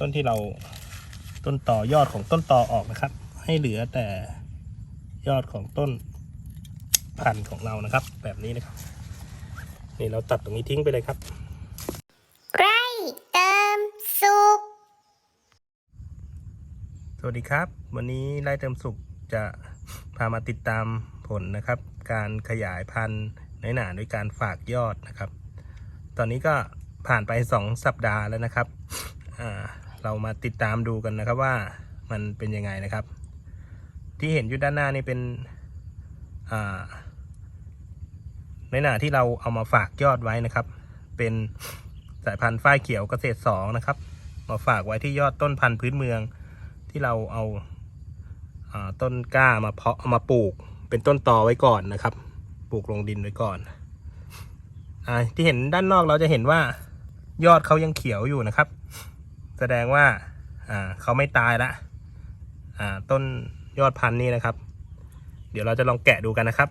ต้นที่เราต้นต่อยอดของต้นต่อออกนะครับ ให้เหลือแต่ยอดของต้นพันธุ์ของเรานะครับ แบบนี้นะครับ นี่เราตัดตรงนี้ทิ้งไปเลยครับใกล้เติมสุขสวัสดีครับ วันนี้ไร่เติมสุขจะพามาติดตามผลนะครับ การขยายพันธุ์ในหนาด้วยการฝากยอดนะครับ ตอนนี้ก็ผ่านไป 2 สัปดาห์แล้วนะครับอ่า เรามาติดตามดูกันนะครับว่ามันเป็นยังไงนะครับ ที่เห็นอยู่ด้านหน้านี่เป็นในหน้าที่เราเอามาฝากยอดไว้นะครับ เป็นสายพันธุ์ฝ้ายเขียวเกษตรสองนะครับ มาฝากไว้ที่ยอดต้นพันธุ์พื้นเมือง ที่เราเอาอาต้นกล้ามาเพาะมาปลูก เป็นต้นตอไว้ก่อนนะครับ ปลูกลงดินไว้ก่อนอที่เห็นด้านนอกเราจะเห็นว่ายอดเขายังเขียวอยู่นะครับ แสดงว่าอ่าเขาไม่ตายละอ่าต้นยอดพันธุ์นี้นะครับ เดี๋ยวเราจะลองแกะดูกันนะครับ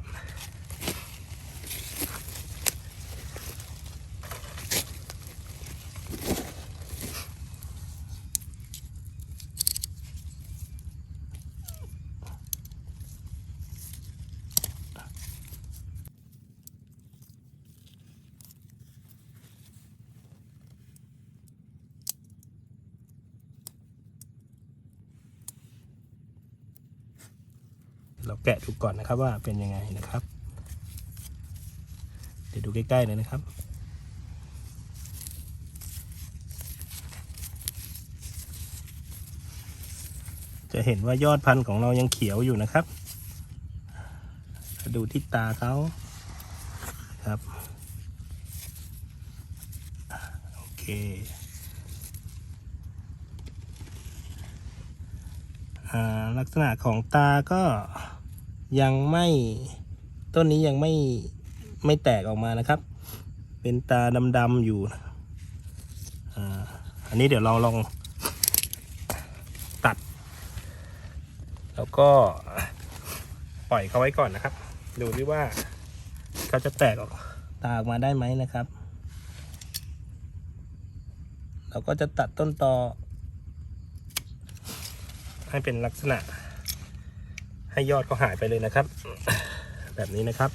เราแกะดูก่อนนะครับว่าเป็นยังไงนะครับ เดี๋ยวดูใกล้ๆเลยนะครับ จะเห็นว่ายอดพันธุ์ของเรายังเขียวอยู่นะครับ ดูที่ตาเขาครับโอเคอ่าลักษณะของตาก็ ยังไม่ต้นนี้ยังไม่ไม่แตกออกมานะครับ เป็นตาดำๆอยู่อ่าอันนี้เดี๋ยวเราลองตัด แล้วก็ปล่อยเขาไว้ก่อนนะครับ ดูดิว่าเขาจะแตกออกตาออกมาได้ไหมนะครับ เราก็จะตัดต้นตอให้เป็นลักษณะ ให้ยอดเขาหายไปเลยนะครับ แบบนี้นะครับ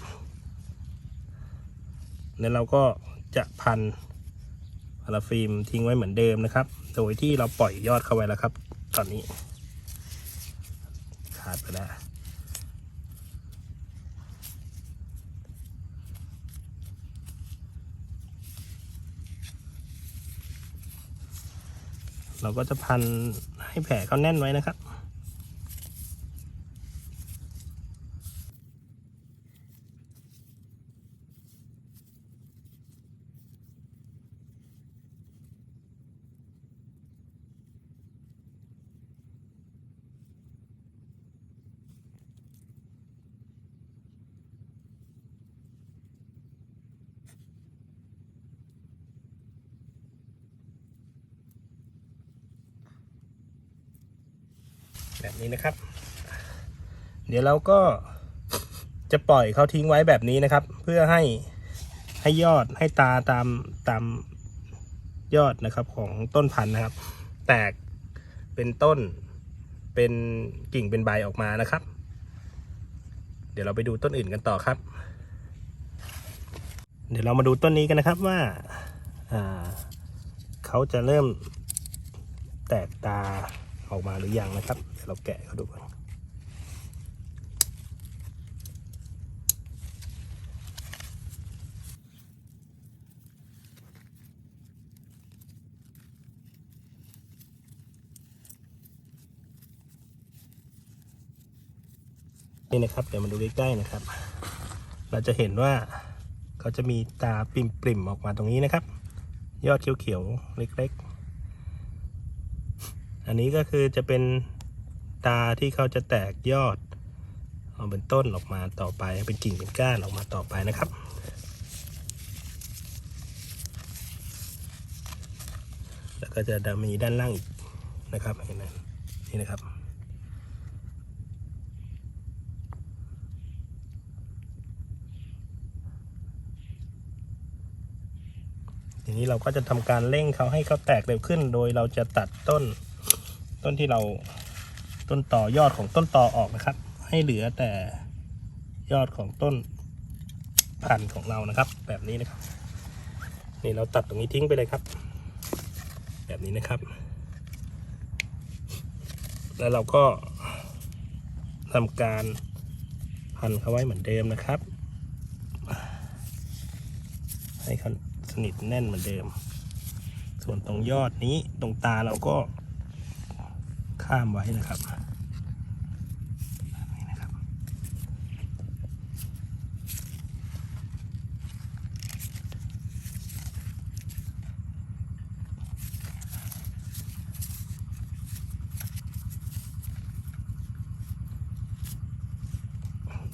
แล้วเราก็จะพันพาราฟิล์มทิ้งไว้เหมือนเดิมนะครับ โดยที่เราปล่อยยอดเข้าไว้แล้วครับ ตอนนี้ ขาดไปแล้วเราก็จะพันให้แผลเขาแน่นไว้นะครับ แบบนี้นะครับ เดี๋ยวเราก็จะปล่อยเขาทิ้งไว้แบบนี้นะครับ เพื่อให้ให้ยอดให้ตาตามตามยอดนะครับของต้นพันธุ์นะครับ แตกเป็นต้นเป็นกิ่งเป็นใบออกมานะครับ เดี๋ยวเราไปดูต้นอื่นกันต่อครับ เดี๋ยวเรามาดูต้นนี้กันนะครับว่าาเขาจะเริ่มแตกตา ออกมาหรือยังนะครับเดี๋ยวเราแกะเขาดูก่อนนี่นะครับเดี๋ยวมาดูใกล้ๆนะครับ เราจะเห็นว่าเขาจะมีตาปริมๆออกมาตรงนี้นะครับ ยอดเขียวๆเล็กๆ อันนี้ก็คือจะเป็นตาที่เขาจะแตกยอดเอาเป็นต้นออกมาต่อไปเป็นกิ่งเป็นก้านออกมาต่อไปนะครับ แล้วก็จะมีด้านล่างอีกนะครับเห็นไหมนี่นะครับ ทีนี้เราก็จะทำการเร่งเขาให้เขาแตกเร็วขึ้น โดยเราจะตัดต้น ต้นที่เราต้นต่อยอดของต้นต่อออกนะครับ ให้เหลือแต่ยอดของต้นพันธุ์ของเรานะครับ แบบนี้นะครับ นี่เราตัดตรงนี้ทิ้งไปเลยครับ แบบนี้นะครับ แล้วเราก็ทำการพันเขาไว้เหมือนเดิมนะครับ ให้เขาสนิทแน่นเหมือนเดิม ส่วนตรงยอดนี้ตรงตาเราก็ ข้ามไว้นะครับนี้นะครับ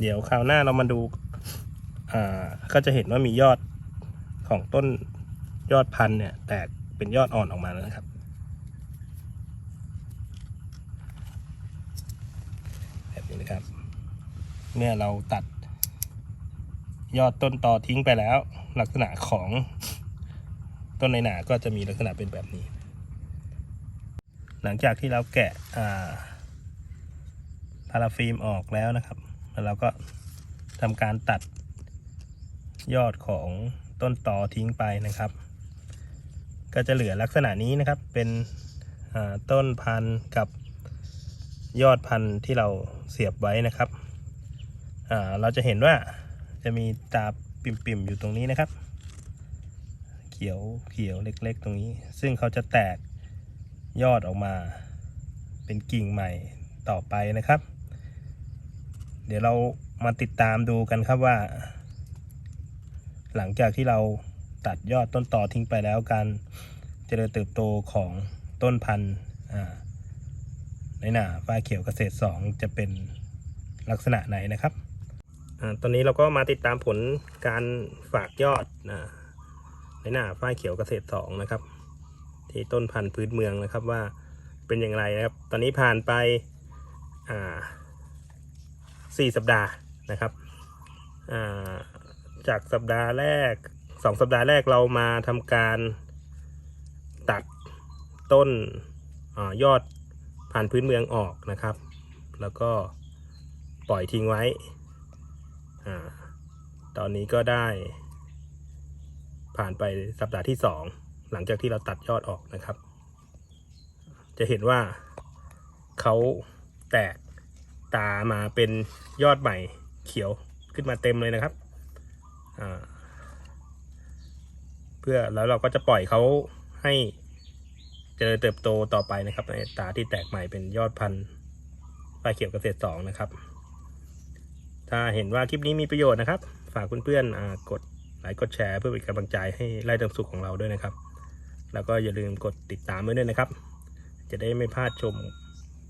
เดี๋ยวคราวหน้าเรามาดูอ่าก็จะเห็นว่ามียอดของต้นยอดพันธุ์เนี่ย แตกเป็นยอดอ่อนออกมาแล้วนะครับนี้นะครับ เมื่อเราตัดยอดต้นตอทิ้งไปแล้ว ลักษณะของต้นในหนาก็จะมีลักษณะเป็นแบบนี้ หลังจากที่เราแกะาพาราฟิล์มออกแล้วนะครับ แล้วเราก็ทำการตัดยอดของต้นตอทิ้งไปนะครับ ก็จะเหลือลักษณะนี้นะครับ เป็นต้นพันธุ์กับยอดพันธุ์ที่เราเสียบไว้นะครับ เราจะเห็นว่าจะมีตาปิ่มๆอยู่ตรงนี้นะครับ เขียวเขียวเล็กๆ ตรงนี้ ซึ่งเขาจะแตกยอดออกมาเป็นกิ่งใหม่ต่อไปนะครับ เดี๋ยวเรามาติดตามดูกันครับว่า หลังจากที่เราตัดยอดต้นต่อทิ้งไปแล้วการเจริญเติบโตของต้นพันธุ์ในหนาฝ้าเขียวเกษตร 2 จะเป็นลักษณะไหนนะครับ ตอนนี้เราก็มาติดตามผลการฝากยอดนะในหน้าฝ้ายเขียวเกษตร2นะครับ ที่ต้นพันธุ์พื้นเมืองนะครับว่าเป็นอย่างไรนะครับ ตอนนี้ผ่านไปอ่าสี่สัปดาห์นะครับอ่าจากสัปดาห์แรกสองสัปดาห์แรกเรามาทำการตัดต้นอยอดผ่านพื้นเมืองออกนะครับ แล้วก็ปล่อยทิ้งไว้ อาตอนนี้ก็ได้ ผ่านไปสัปดาห์ที่สองหลังจากที่เราตัดยอดออกนะครับ จะเห็นว่าเขาแตกตามาเป็นยอดใหม่เขียวขึ้นมาเต็มเลยนะครับ อ่า เพื่อแล้วเราก็จะปล่อยเขาให้เจริญเติบโตต่อไปนะครับ ในตาที่แตกใหม่เป็นยอดพันธุ์ปลาเขียวเกษตรสองนะครับ ถ้าเห็นว่าคลิปนี้มีประโยชน์นะครับ ฝากเพื่อนๆกดไลค์กดแชร์เพื่อเป็นกำลังใจให้ไล่เติมสุขของเราด้วยนะครับ แล้วก็อย่าลืมกดติดตามไว้ด้วยนะครับ จะได้ไม่พลาดชม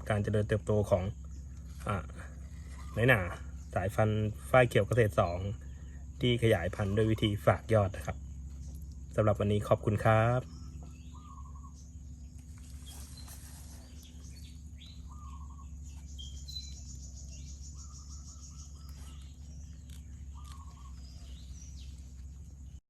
การเจริญเติบโตของอ่าในหนาสายพันฝ้ายเขียวเกษตรสองที่ขยายพันธุ์ด้วยวิธีฝากยอดนะครับสำหรับวันนี้ขอบคุณครับ